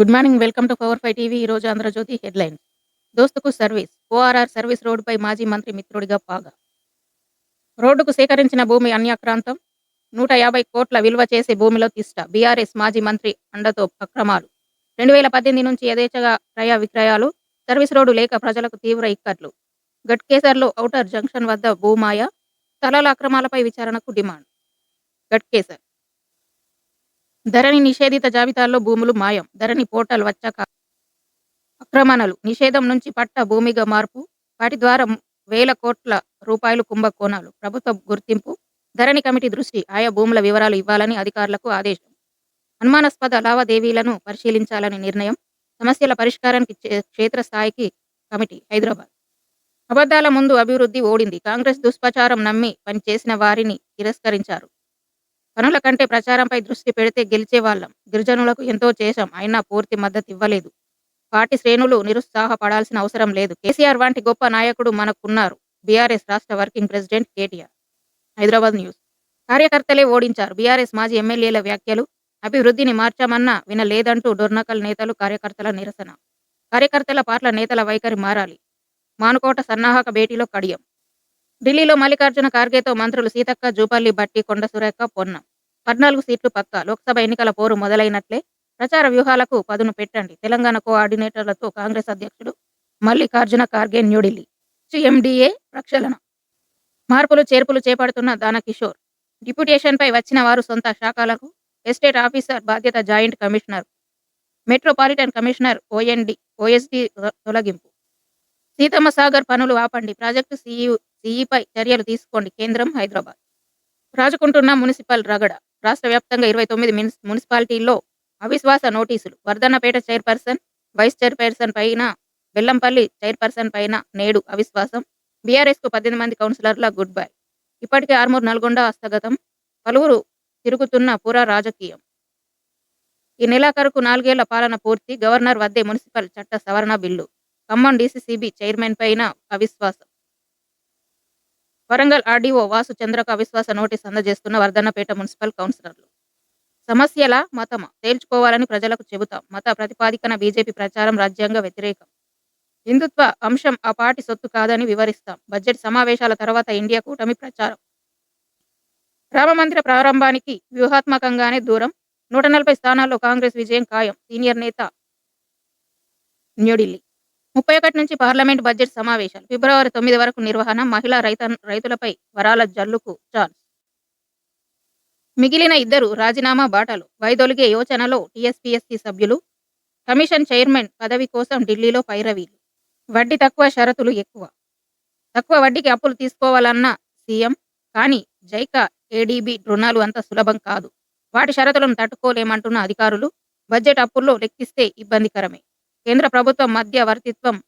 Good morning welcome to power five TV. ఈరోజు Andhra Jyothi headlines దోస్తుకు service ORR service రోడ్డుపై మాజీ మంత్రి మిత్రుడిగా పాగా. రోడ్డుకు సేకరించిన భూమి అన్యాక్రాంతం. నూట యాభై కోట్ల విలువ చేసే భూమిలో తిష్ట బీఆర్ఎస్ మాజీ మంత్రి అండతో అక్రమాలు. రెండు వేల పద్దెనిమిది నుంచి యథేచ్ఛగా క్రయ విక్రయాలు సర్వీస్ రోడ్డు లేక ప్రజలకు తీవ్ర ఇక్కట్లు గట్కేసర్లో ఔటర్ జంక్షన్ వద్ద భూమాయ స్థలాల అక్రమాలపై విచారణకు డిమాండ్. గట్కేసర్ ధరణి నిషేధిత జాబితాలో భూములు మాయం. ధరణి పోర్టల్ వచ్చాక అక్రమణలు నిషేధం నుంచి పట్ట భూమిగా మార్పు. వాటి ద్వారా వేల కోట్ల రూపాయలు కుంభకోణాలు. ప్రభుత్వ గుర్తింపు. ధరణి కమిటీ దృష్టి ఆయా భూముల వివరాలు ఇవ్వాలని అధికారులకు ఆదేశం. అనుమానాస్పద లావాదేవీలను పరిశీలించాలని నిర్ణయం. సమస్యల పరిష్కారానికి క్షేత్రస్థాయికి కమిటీ హైదరాబాద్. అబద్ధాల ముందు అభివృద్ధి ఓడింది. కాంగ్రెస్ దుష్ప్రచారం నమ్మి పనిచేసిన వారిని తిరస్కరించారు. పనుల కంటే ప్రచారంపై దృష్టి పెడితే గెలిచేవాళ్ళం. గిరిజనులకు ఎంతో చేశాం. అయినా పూర్తి మద్దతు ఇవ్వలేదు. పార్టీ శ్రేణులు నిరుత్సాహపడాల్సిన అవసరం లేదు. కేసీఆర్ వంటి గొప్ప నాయకుడు మనకున్నారు. బీఆర్ఎస్ రాష్ట్ర working president KTR. Hyderabad news. కార్యకర్తలే ఓడించారు. బీఆర్ఎస్ మాజీ ఎమ్మెల్యేల వ్యాఖ్యలు అభివృద్ధిని మార్చామన్నా వినలేదంటూ డొర్నకల్ నేతలు కార్యకర్తల నిరసన. కార్యకర్తల పట్ల నేతల వైఖరి మారాలి. మానుకోట సన్నాహక భేటీలో కడియం. ఢిల్లీలో మల్లికార్జున ఖార్గేతో మంత్రులు సీతక్క జూపల్లి బట్టి కొండ సురేఖ పొన్నం. పద్నాలుగు సీట్లు పక్క. లోక్సభ ఎన్నికల పోరు మొదలైనట్లే ప్రచార వ్యూహాలకు పదును పెట్టండి. తెలంగాణ కోఆర్డినేటర్లతో కాంగ్రెస్ అధ్యక్షుడు మల్లికార్జున ఖార్గే న్యూఢిల్లీ. సిఎండిఏ ప్రక్షాళన. మార్పులు చేర్పులు చేపడుతున్న దానకిషోర్. డిప్యుటేషన్పై వచ్చిన వారు సొంత శాఖలకు ఎస్టేట్ ఆఫీసర్ బాధ్యత joint commissioner. Metropolitan commissioner OND OSD తొలగింపు. సీతమ్మ సాగర్ పనులు ఆపండి. ప్రాజెక్టు సిఇ సిఇపై చర్యలు తీసుకోండి కేంద్రం హైదరాబాద్. రాజుకుంటున్న మున్సిపల్ రగడ. రాష్ట్ర వ్యాప్తంగా ఇరవై తొమ్మిది మున్సి- మున్సిపాలిటీల్లో అవిశ్వాస నోటీసులు. వర్ధన్నపేట చైర్పర్సన్ వైస్ చైర్పర్సన్ పైన బెల్లంపల్లి చైర్పర్సన్ పైన నేడు అవిశ్వాసం. బీఆర్ఎస్కు పద్దెనిమిది మంది కౌన్సిలర్ల గుడ్ బై. ఇప్పటికే ఆర్మూర్ నల్గొండ హస్తగతం. పలువురు తిరుగుతున్న పురా రాజకీయం. ఈ నెలాఖరుకు నాలుగేళ్ళ పాలన పూర్తి. గవర్నర్ వద్దే మున్సిపల్ చట్ట సవరణ బిల్లు. ఖమ్మం డీసీసీబీ చైర్మన్ పైన అవిశ్వాసం. వరంగల్ ఆర్డీఓ వాసు చంద్రకు అవిశ్వాస నోటీస్ అందజేస్తున్న వర్ధన్నపేట మున్సిపల్ కౌన్సిలర్లు. సమస్యల మతమ తేల్చుకోవాలని ప్రజలకు చెబుతాం. మత ప్రతిపాదికన బీజేపీ ప్రచారం రాజ్యాంగ వ్యతిరేకం. హిందుత్వ అంశం ఆ పార్టీ సొత్తు కాదని వివరిస్తాం. బడ్జెట్ సమావేశాల తర్వాత ఇండియా కూటమి ప్రచారం. రామమందిర ప్రారంభానికి వ్యూహాత్మకంగానే దూరం. నూట నలభై స్థానాల్లో కాంగ్రెస్ విజయం ఖాయం. సీనియర్ నేత న్యూఢిల్లీ. ముప్పై ఒకటి నుంచి పార్లమెంట్ బడ్జెట్ సమావేశాలు. ఫిబ్రవరి తొమ్మిది వరకు నిర్వహణ మహిళా రైత రైతులపై వరాల జల్లుకు ఛాన్స్ మిగిలిన ఇద్దరు రాజీనామా బాటలు. వైదొలిగే యోచనలో టీఎస్పీఎస్సీ సభ్యులు కమిషన్ చైర్మన్ పదవి కోసం ఢిల్లీలో పైరవీలు. వడ్డీ తక్కువ షరతులు ఎక్కువ. తక్కువ వడ్డీకి అప్పులు తీసుకోవాలన్న సీఎం కానీ జైకా ఏడీబీ రుణాలు అంత సులభం కాదు. వాటి షరతులను తట్టుకోలేమంటున్న అధికారులు బడ్జెట్ అప్పుల్లో లెక్కిస్తే ఇబ్బందికరమే. కేంద్ర ప్రభుత్వం మధ్యవర్తిత్వం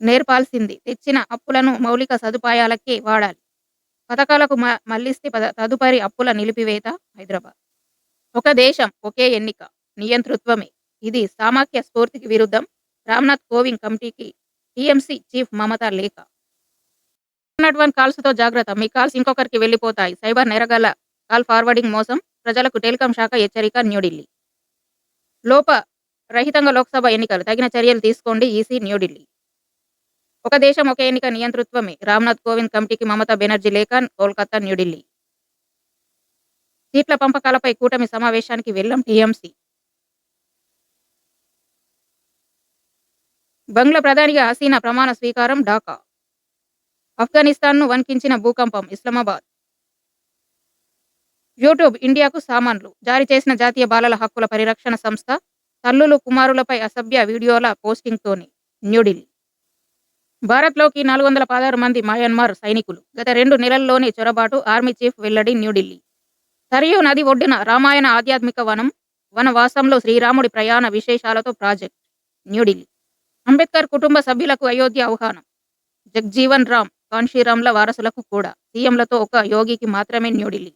నేర్పాల్సింది. తెచ్చిన అప్పులను మౌలిక సదుపాయాలకే వాడాలి. పథకాలకు మళ్ళిస్తే మళ్ళిస్తే పద- తదుపరి అప్పుల నిలిపివేత హైదరాబాద్. ఒక దేశం ఒకే ఎన్నిక నియంతృత్వమే. ఇది సామాఖ్య స్ఫూర్తికి విరుద్ధం. రామ్నాథ్ కోవింద్ కమిటీకి టీఎంసీ చీఫ్ మమతా లేఖ. వన్ కాల్స్తో జాగ్రత్త. మీ కాల్స్ ఇంకొకరికి వెళ్ళిపోతాయి. సైబర్ నేరగల కాల్ ఫార్వర్డింగ్ మోసం. ప్రజలకు టెలికాం శాఖ హెచ్చరిక న్యూఢిల్లీ. లోప రహితంగా లోక్సభ ఎన్నికలు తగిన చర్యలు తీసుకోండి. ఈసీ న్యూఢిల్లీ. ఒక దేశం ఒక ఎన్నిక నియంతృత్వమే. రామ్నాథ్ కోవింద్ కమిటీకి మమతా బెనర్జీ లేఖ కోల్కతా న్యూఢిల్లీ. సీట్ల పంపకాలపై కూటమి సమావేశానికి వెళ్ళం టీఎంసీ. బంగ్లా ప్రధానిగా హసీనా ప్రమాణ స్వీకారం ఢాకా. ఆఫ్ఘనిస్తాన్ను వణికించిన భూకంపం ఇస్లామాబాద్. యూట్యూబ్ ఇండియాకు సామాన్లు. జారీ చేసిన జాతీయ బాలల హక్కుల పరిరక్షణ సంస్థ తల్లులు కుమారులపై అసభ్య వీడియోల పోస్టింగ్తోని న్యూఢిల్లీ భారత్లోకి నాలుగు వందల పదహారు మంది మయన్మార్ సైనికులు గత రెండు నెలల్లోనే చొరబాటు ఆర్మీ చీఫ్ వెల్లడి న్యూఢిల్లీ సరియు నది ఒడ్డున రామాయణ ఆధ్యాత్మిక వనం వనవాసంలో శ్రీరాముడి ప్రయాణ విశేషాలతో ప్రాజెక్ట్ న్యూఢిల్లీ అంబేద్కర్ కుటుంబ సభ్యులకు అయోధ్య ఆహ్వానం. జగ్జీవన్ రామ్ కాన్షీరామ్ల వారసులకు కూడా సీఎంలతో ఒక యోగికి మాత్రమే న్యూఢిల్లీ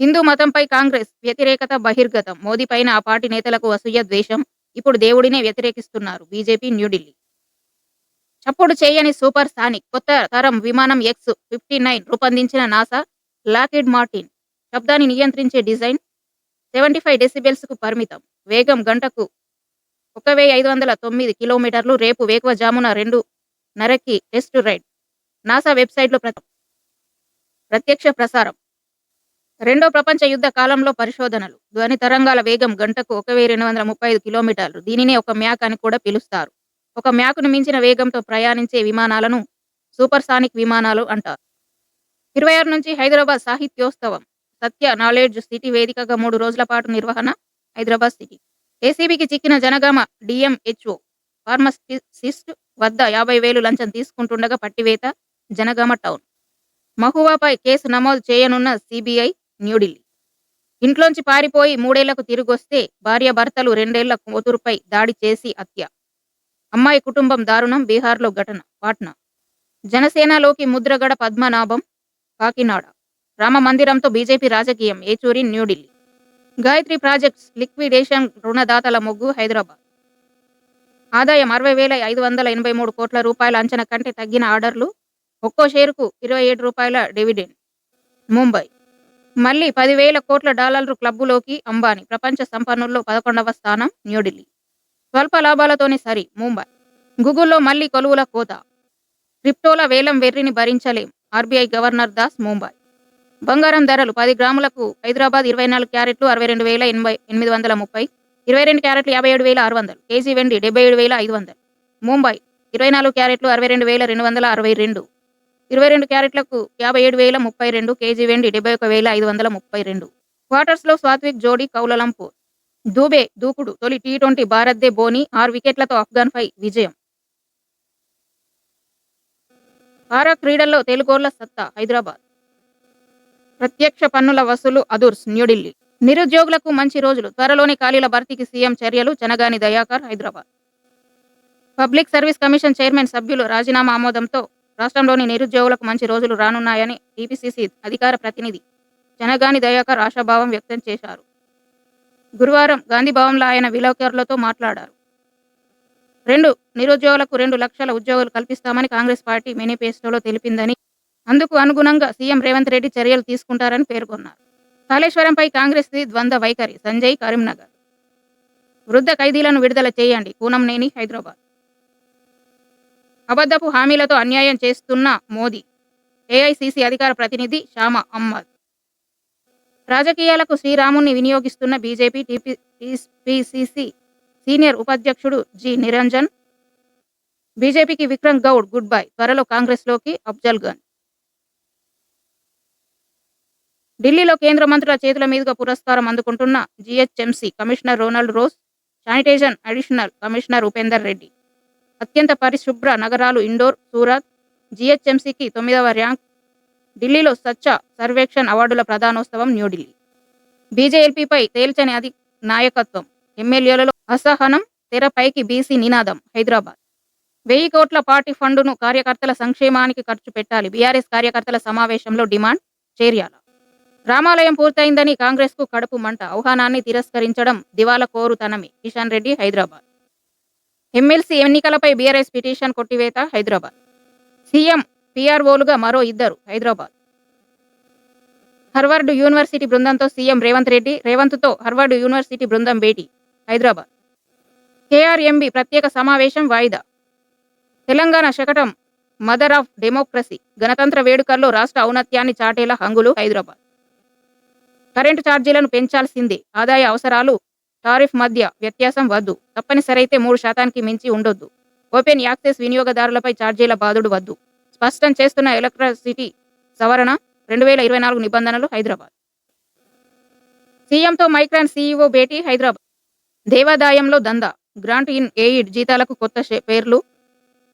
హిందూ మతంపై కాంగ్రెస్ వ్యతిరేకత బహిర్గతం. మోదీ పైన ఆ పార్టీ నేతలకు అసూయ ద్వేషం. ఇప్పుడు దేవుడినే వ్యతిరేకిస్తున్నారు బీజేపీ న్యూఢిల్లీ. చప్పుడు చేయని సూపర్ సానిక్ కొత్త తరం విమానం ఎక్స్ ఫిఫ్టీ నైన్ రూపొందించిన నాసా లాకిడ్ మార్టిన్ శబ్దాన్ని నియంత్రించే డిజైన్ సెవెంటీ ఫైవ్ డెసిబెల్స్కు పరిమితం. వేగం గంటకు ఒక వెయ్యి ఐదు వందల తొమ్మిది కిలోమీటర్లు రేపు వేకువజామున నరకి టెస్ట్ రైడ్. నాసా వెబ్సైట్లో ప్రత్యక్ష ప్రసారం. రెండో ప్రపంచ యుద్ధ కాలంలో పరిశోధనలు. ధ్వని తరంగాల వేగం గంటకు ఒక వెయ్యి రెండు వందల ముప్పై ఐదు కిలోమీటర్లు. దీనినే ఒక మ్యాక్ అని కూడా పిలుస్తారు. ఒక మ్యాకును మించిన వేగంతో ప్రయాణించే విమానాలను సూపర్సానిక్ విమానాలు అంటారు. ఇరవై ఆరు నుంచి హైదరాబాద్ సాహిత్యోత్సవం. సత్య నాలెడ్జ్ సిటీ వేదికగా మూడు రోజుల పాటు నిర్వహణ హైదరాబాద్ సిటీ. ఏసీబీకి చిక్కిన జనగామ డిఎంహెచ్ఓ ఫార్మసిస్ట్ వద్ద యాభై వేలు లంచం తీసుకుంటుండగా పట్టివేత జనగామ టౌన్. మహువాపై కేసు నమోదు చేయనున్న సిబిఐ న్యూఢిల్లీ. ఇంట్లోంచి పారిపోయి మూడేళ్ళకు తిరిగొస్తే భార్యాభర్తలు రెండేళ్ళ కూతురుపై దాడి చేసి హత్య. అమ్మాయి కుటుంబం దారుణం బీహార్లో ఘటన పాట్నా. జనసేనలోకి ముద్రగడ పద్మనాభం కాకినాడ. రామ మందిరంతో బీజేపీ రాజకీయం ఏచూరి న్యూఢిల్లీ. గాయత్రి ప్రాజెక్ట్స్ లిక్విడేషన్ రుణదాతల మొగ్గు హైదరాబాద్. ఆదాయం అరవై వేల ఐదు వందల ఎనభై మూడు కోట్ల రూపాయల అంచనా కంటే తగ్గిన ఆర్డర్లు ఒక్కో షేరుకు ఇరవై ఏడు రూపాయల డివిడెండ్. ముంబై. మళ్ళీ పదివేల కోట్ల డాలర్లు క్లబ్బులోకి అంబానీ ప్రపంచ సంపన్నుల్లో పదకొండవ స్థానం న్యూఢిల్లీ. స్వల్ప లాభాలతోనే సరి ముంబై. గూగుల్లో మళ్ళీ కొలువుల కోత. క్రిప్టోల వేలం వెర్రిని భరించలేం. RBI governor Das Mumbai. బంగారం ధరలు పది గ్రాములకు హైదరాబాద్ ఇరవై నాలుగు క్యారెట్లు అరవై రెండు వేల ఎనభై ఎనిమిది వందల ముప్పై ఇరవై రెండు క్యారెట్లు యాభై ఏడు వేల ఆరు వందలు కేజీ వెండి డెబ్బై ఏడు వేల ఐదు వందలు. ముంబై ఇరవై నాలుగు క్యారెట్లు అరవై రెండు వేల రెండు వందల అరవై రెండు. ఇరవై రెండు క్యారెట్లకు యాభై ఏడు వేల ముప్పై రెండు కేజీ వెండి డెబ్బై ఒక వేల ఐదు వందల ముప్పై రెండు. క్వార్టర్స్లో సాత్విక్ జోడీ కౌలలంపూర్ దూబే దూకుడు తొలి టీ ట్వంటీ భారత్దే బోని ఆరు వికెట్లతో ఆఫ్ఘన్పై విజయం. పారా క్రీడల్లో తెలుగోళ్ళ సత్తా హైదరాబాద్. ప్రత్యక్ష పన్నుల వసూలు అదుర్స్ న్యూఢిల్లీ. నిరుద్యోగులకు మంచి రోజులు. త్వరలోని ఖాళీల భర్తీకి సీఎం చర్యలు Janagani Dayakar Hyderabad. Public service commission chairman సభ్యులు రాజీనామా ఆమోదంతో రాష్ట్రంలోని నిరుద్యోగులకు మంచి రోజులు రానున్నాయని టీపీసీసీ అధికార ప్రతినిధి జనగాని దయాకర్ ఆశాభావం వ్యక్తం చేశారు. గురువారం గాంధీ భవన్లో ఆయన విలేకరులతో మాట్లాడారు. రెండు నిరుద్యోగులకు రెండు లక్షల ఉద్యోగాలు కల్పిస్తామని కాంగ్రెస్ పార్టీ మేనిఫెస్టోలో తెలిపిందని అందుకు అనుగుణంగా సీఎం రేవంత్ రెడ్డి చర్యలు తీసుకుంటారని పేర్కొన్నారు. కాళేశ్వరంపై కాంగ్రెస్ ద్వంద్వ వైఖరి సంజయ్ కరీంనగర్. వృద్ధ ఖైదీలను విడుదల చేయండి పూనంనేని హైదరాబాద్. అబద్ధపు హామీలతో అన్యాయం చేస్తున్న మోదీ. ఏఐసిసి అధికార ప్రతినిధి శ్యామ అహ్మద్. రాజకీయాలకు శ్రీరాముని వినియోగిస్తున్న బీజేపీ టీపీసీసీ సీనియర్ ఉపాధ్యక్షుడు జి నిరంజన్ బీజేపీకి విక్రమ్ గౌడ్ గుడ్ బై త్వరలో కాంగ్రెస్లోకి అఫ్జల్ గన్ ఢిల్లీలో కేంద్ర మంత్రుల చేతుల మీదుగా పురస్కారం అందుకుంటున్న GHMC commissioner Ronald Ross sanitation additional commissioner Upender Reddy. అత్యంత పరిశుభ్ర నగరాలు ఇండోర్ సూరత్ జీహెచ్ఎంసీకి తొమ్మిదవ ర్యాంక్ ఢిల్లీలో స్వచ్ఛ సర్వేక్షణ్ అవార్డుల ప్రధానోత్సవం న్యూఢిల్లీ. బీజేఎల్పీపై తేల్చని అధి నాయకత్వం ఎమ్మెల్యేలలో అసహనం తెరపైకి బీసీ నినాదం హైదరాబాద్. వెయ్యి కోట్ల పార్టీ ఫండును కార్యకర్తల సంక్షేమానికి ఖర్చు పెట్టాలి బీఆర్ఎస్ కార్యకర్తల సమావేశంలో డిమాండ్ చేర్యాల. రామాలయం పూర్తయిందని కాంగ్రెస్కు కడుపు మంట ఆహ్వానాన్ని తిరస్కరించడం దివాలా కోరుతనమే కిషన్ రెడ్డి హైదరాబాద్. ఎమ్మెల్సీ ఎన్నికలపై బీఆర్ఎస్ పిటిషన్ కొట్టివేత హైదరాబాద్. సీఎం పీఆర్ఓలుగా మరో ఇద్దరు హైదరాబాద్. హర్వర్డ్ యూనివర్సిటీ బృందంతో సీఎం రేవంత్ రెడ్డి రేవంత్తో హర్వర్డ్ యూనివర్సిటీ బృందం భేటీ హైదరాబాద్. కేఆర్ఎంబి ప్రత్యేక సమావేశం వాయిదా. తెలంగాణ శకటం మదర్ ఆఫ్ డెమోక్రసీ గణతంత్ర వేడుకల్లో రాష్ట్ర ఔన్నత్యాన్ని చాటేలా హంగులు హైదరాబాద్. కరెంటు ఛార్జీలను పెంచాల్సిందే ఆదాయ అవసరాలు టారిఫ్ మధ్య వ్యత్యాసం వద్దు. తప్పనిసరైతే మూడు శాతానికి మించి ఉండొద్దు. ఓపెన్ యాక్సెస్ వినియోగదారులపై ఛార్జీల బాధుడు వద్దు. స్పష్టం చేస్తున్న ఎలక్ట్రిసిటీ సవరణ రెండు వేల ఇరవై నాలుగు నిబంధనలు హైదరాబాద్. సీఎంతో మైక్రాన్ సీఈఓ భేటీ హైదరాబాద్. దేవాదాయంలో దందా. గ్రాంట్ ఇన్ ఎయిడ్ జీతాలకు కొత్త పేర్లు.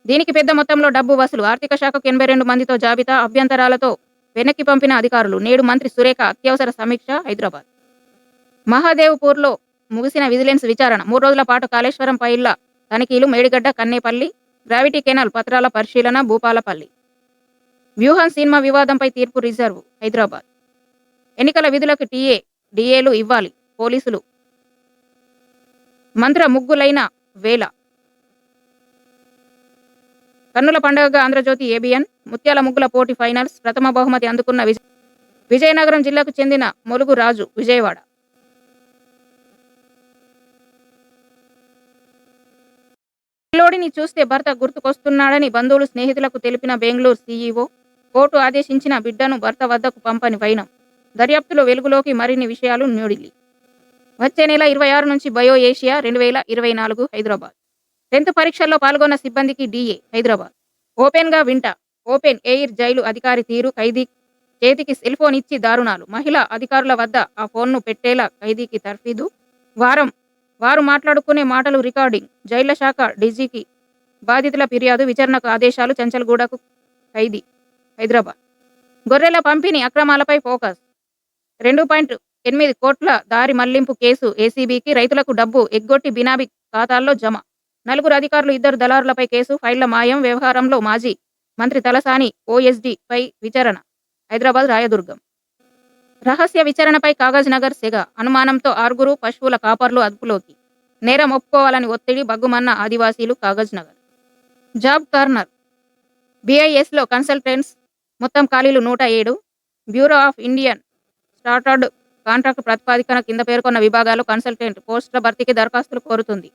దీనికి పెద్ద మొత్తంలో డబ్బు వసూలు. ఆర్థిక శాఖకు ఎనభై రెండు మందితో జాబితా అభ్యంతరాలతో వెనక్కి పంపిన అధికారులు. నేడు మంత్రి సురేఖ అత్యవసర సమీక్ష హైదరాబాద్. మహాదేవ్పూర్లో ముగిసిన విజిలెన్స్ విచారణ. మూడు రోజుల పాటు కాళేశ్వరం పైళ్ళ తనిఖీలు మేడిగడ్డ కన్నేపల్లి గ్రావిటీ కెనాల్ పత్రాల పరిశీలన భూపాలపల్లి. వ్యూహం సినిమా వివాదంపై తీర్పు రిజర్వ్ హైదరాబాద్. ఎన్నికల విధులకు టీఏ డిఏలు ఇవ్వాలి పోలీసులు. మంత్ర ముగ్గులైన వేల కన్నుల పండుగగా ఆంధ్రజ్యోతి ఏబిఎన్ ముత్యాల ముగ్గుల పోటీ ఫైనల్స్ ప్రథమ బహుమతి అందుకున్న విజయనగరం జిల్లాకు చెందిన మొలుగు రాజు విజయవాడ. పిల్లోడిని చూస్తే భర్త గుర్తుకొస్తున్నాడని బంధువులు స్నేహితులకు తెలిపిన బెంగళూరు సీఈఓ కోర్టు ఆదేశించిన బిడ్డను భర్త వద్దకు పంపని వైనం. దర్యాప్తులో వెలుగులోకి మరిన్ని విషయాలు న్యూఢిల్లీ. వచ్చే నెల ఇరవై ఆరు నుంచి బయో ఏషియా రెండు వేల ఇరవై నాలుగు హైదరాబాద్. టెన్త్ పరీక్షల్లో పాల్గొన్న సిబ్బందికి డిఏ హైదరాబాద్. ఓపెన్గా వింట. ఓపెన్ ఎయిర్ జైలు అధికారి తీరు ఖైదీ చేతికి సెల్ ఫోన్ ఇచ్చి దారుణాలు. మహిళా అధికారుల వద్ద ఆ ఫోన్ను పెట్టేలా ఖైదీకి తర్ఫీదు. వారం వారు మాట్లాడుకునే మాటలు రికార్డింగ్ జైళ్ళ శాఖ డీజీకి బాధితుల ఫిర్యాదు విచారణకు ఆదేశాలు చంచల్గూడకు ఖైదీ హైదరాబాద్. గొర్రెల పంపిణీ అక్రమాలపై ఫోకస్. రెండు పాయింట్ ఎనిమిది కోట్ల దారి మళ్ళింపు కేసు ఏసీబీకి రైతులకు డబ్బు ఎగ్గొట్టి బినాబీ ఖాతాల్లో జమ. నలుగురు అధికారులు ఇద్దరు దళారులపై కేసు ఫైళ్ళ మాయం వ్యవహారంలో మాజీ మంత్రి తలసాని ఓఎస్డీ పై విచారణ. హైదరాబాద్ రాయదుర్గం. రహస్య విచారణపై కాగజ్ నగర్ సెగ అనుమానంతో ఆరుగురు పశువుల కాపర్లు అదుపులోకి నేరం ఒప్పుకోవాలని ఒత్తిడి బగ్గుమన్న ఆదివాసీలు కాగజ్ నగర్ జాబ్ కార్నర్ బీఐఎస్లో కన్సల్టెంట్స్ మొత్తం ఖాళీలు నూట ఏడు bureau of Indian standards contract ప్రతిపాదికన కింద పేర్కొన్న విభాగాలు కన్సల్టెంట్ పోస్టుల భర్తీకి దరఖాస్తులు కోరుతుంది.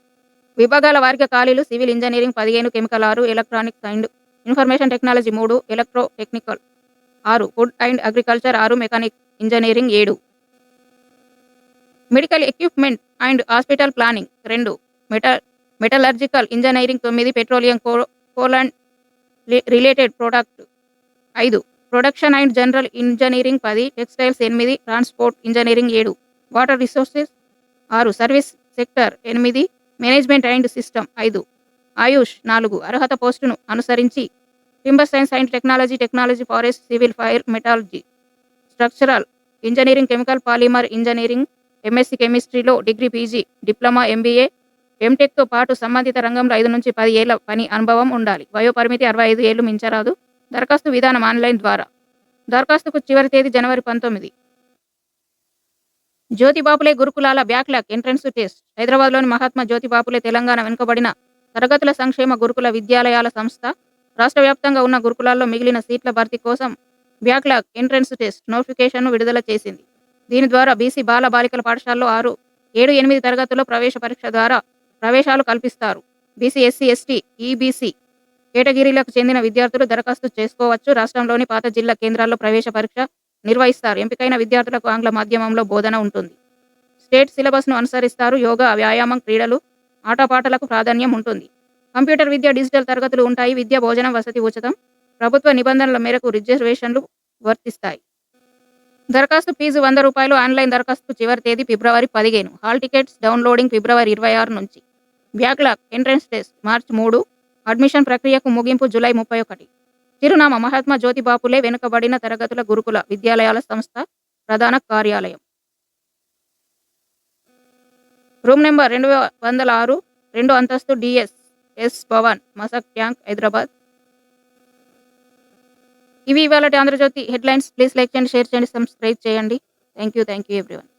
విభాగాల వారికి ఖాళీలు సివిల్ ఇంజనీరింగ్ పదిహేను కెమికల్ ఆరు ఎలక్ట్రానిక్స్ అండ్ ఇన్ఫర్మేషన్ టెక్నాలజీ మూడు ఎలక్ట్రో టెక్నికల్ ఆరు ఫుడ్ అండ్ అగ్రికల్చర్ ఆరు మెకానిక్ ఇంజనీరింగ్ ఏడు. Medical equipment and hospital planning రెండు. మెటల్ మెటలర్జికల్ ఇంజనీరింగ్ తొమ్మిది petroleum co coal and related product ఐదు. ప్రొడక్షన్ అండ్ జనరల్ ఇంజనీరింగ్ పది టెక్స్టైల్స్ ఎనిమిది ట్రాన్స్పోర్ట్ ఇంజనీరింగ్ ఏడు. వాటర్ రిసోర్సెస్ ఆరు. సర్వీస్ సెక్టర్ ఎనిమిది మేనేజ్మెంట్ అండ్ సిస్టమ్ ఐదు. ఆయుష్ నాలుగు. అర్హత పోస్టును అనుసరించి timber science and technology technology forest civil fire metallurgy structural engineering chemical polymer engineering MSc కెమిస్ట్రీలో డిగ్రీ పీజీ డిప్లొమా ఎంబీఏ ఎంటెక్తో పాటు సంబంధిత రంగంలో ఐదు నుంచి పది ఏళ్ళ పని అనుభవం ఉండాలి. వయోపరిమితి అరవై ఐదు ఏళ్ళు మించరాదు. దరఖాస్తు విధానం ఆన్లైన్ ద్వారా. దరఖాస్తుకు చివరి తేదీ జనవరి పంతొమ్మిది. జ్యోతిబాపులే గురుకులాల బ్యాక్లాగ్ ఎంట్రన్స్ టెస్ట్. హైదరాబాద్లోని మహాత్మా జ్యోతిబాపులే తెలంగాణ వెనుకబడిన తరగతుల సంక్షేమ గురుకుల విద్యాలయాల సంస్థ. రాష్ట్ర వ్యాప్తంగా ఉన్న గురుకులాల్లో మిగిలిన సీట్ల భర్తీ కోసం బ్యాక్లాగ్ ఎంట్రన్స్ టెస్ట్ నోటిఫికేషన్ను విడుదల చేసింది. దీని ద్వారా బీసీ బాల బాలికల పాఠశాలలో ఆరు ఏడు ఎనిమిది తరగతుల్లో ప్రవేశ పరీక్ష ద్వారా ప్రవేశాలు కల్పిస్తారు. బీసీ ఎస్సీ ఎస్టీ ఈబీసీ కేటగిరీలకు చెందిన విద్యార్థులు దరఖాస్తు చేసుకోవచ్చు. రాష్ట్రంలోని పాత జిల్లా కేంద్రాల్లో ప్రవేశ పరీక్ష నిర్వహిస్తారు. ఎంపికైన విద్యార్థులకు ఆంగ్ల మాధ్యమంలో బోధన ఉంటుంది. స్టేట్ సిలబస్ను అనుసరిస్తారు. యోగా వ్యాయామం క్రీడలు ఆటపాటలకు ప్రాధాన్యం ఉంటుంది. కంప్యూటర్ విద్య డిజిటల్ తరగతులు ఉంటాయి. విద్య భోజనం వసతి ఉచితం. ప్రభుత్వ నిబంధనల మేరకు రిజర్వేషన్లు వర్తిస్తాయి. దరఖాస్తు ఫీజు వంద రూపాయలు ఆన్లైన్ దరఖాస్తు చివరి తేదీ ఫిబ్రవరి పదిహేను. హాల్ టికెట్స్ డౌన్లోడింగ్ ఫిబ్రవరి ఇరవై ఆరు నుంచి. బ్యాక్లాగ్ ఎంట్రన్స్ టెస్ట్ మార్చి మూడు. అడ్మిషన్ ప్రక్రియకు ముగింపు జూలై ముప్పై ఒకటి. చిరునామా మహాత్మా జ్యోతి బాపులే వెనుకబడిన తరగతుల గురుకుల విద్యాలయాల సంస్థ ప్రధాన కార్యాలయం. రూమ్ నెంబర్ రెండు వందల ఆరు. రెండు అంతస్తు DS yes Bhavan మసక్ tank Hyderabad. ఇవి ఇవాళ ఆంధ్రజ్యోతి హెడ్లైన్స్. ప్లీజ్ లైక్ చేయండి షేర్ చేయండి సబ్స్క్రైబ్ చేయండి. Thank you thank you everyone.